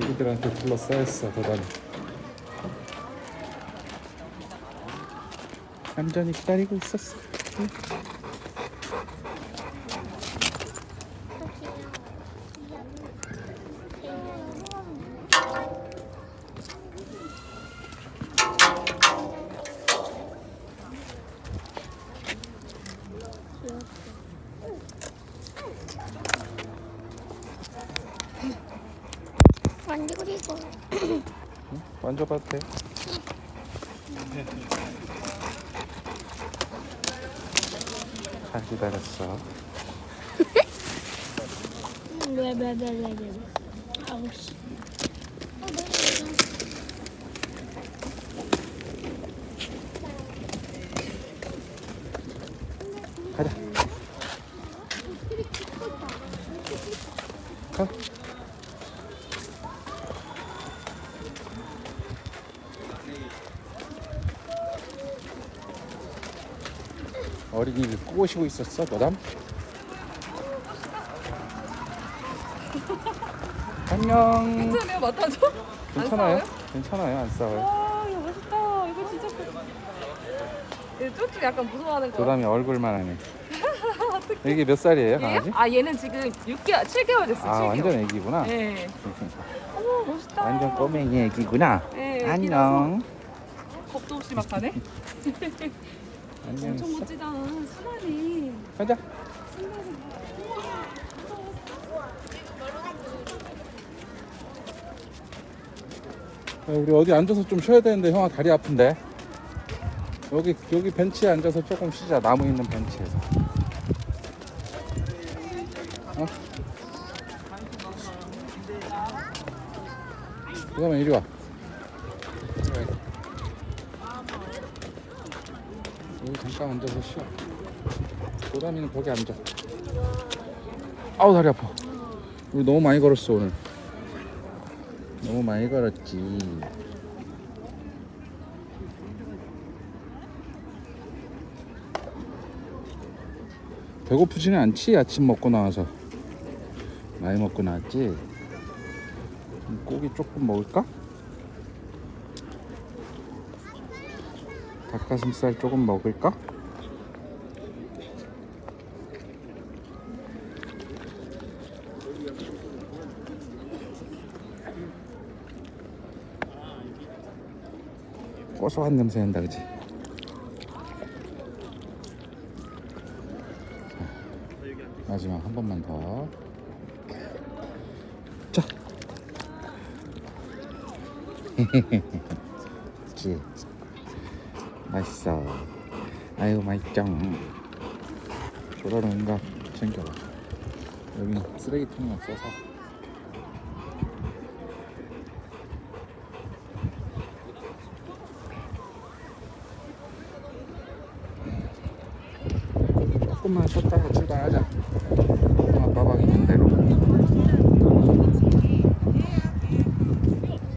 애기들한테 둘러싸였어 도담이 얌전히 기다리고 있었어 응. 만지고 싶어. 만져봐도 돼? 잘 기다렸어. 왜 왜 왜 왜 왜? 아우 씨. 가자. 가 어린이를 꼬시고 있었어 너담? 안녕. 괜찮아요? 맡아줘? 괜찮아요? 괜찮아요? 안 싸워요? 와 이거 멋있다. 이거 진짜 커얘 쭈쭈 약간 무서워하는 거야 도담이 얼굴만 하네. 이게 몇 살이에요? 강아지? 아 얘는 지금 6개월, 7개월 됐어 아 7개월. 완전 애기구나. 네. 어머 멋있다. 완전 꼬맹이 애기구나. 네, 안녕. 겁도 없이 막 가네 안녕 엄청 멋지다. 사나네 가자. 야, 우리 어디 앉아서 좀 쉬어야 되는데 형아 다리 아픈데. 여기 여기 벤치에 앉아서 조금 쉬자. 나무 있는 벤치에서. 어? 그러면 이리 와 여기 잠깐 앉아서 쉬어. 도담이는 거기 앉아. 아우 다리 아파. 우리 너무 많이 걸었어 오늘. 너무 많이 걸었지. 배고프지는 않지? 아침 먹고 나와서. 많이 먹고 나왔지? 고기 조금 먹을까? 닭가슴살 조금 먹을까? 고소한 냄새 난다 그지? 마지막 한 번만 더. 자. 그치? 맛있어. 아유 맛있죠. 저러는 거 챙겨봐. 여기 쓰레기통이 없어서. 조금만 쉬었다가 출발하자.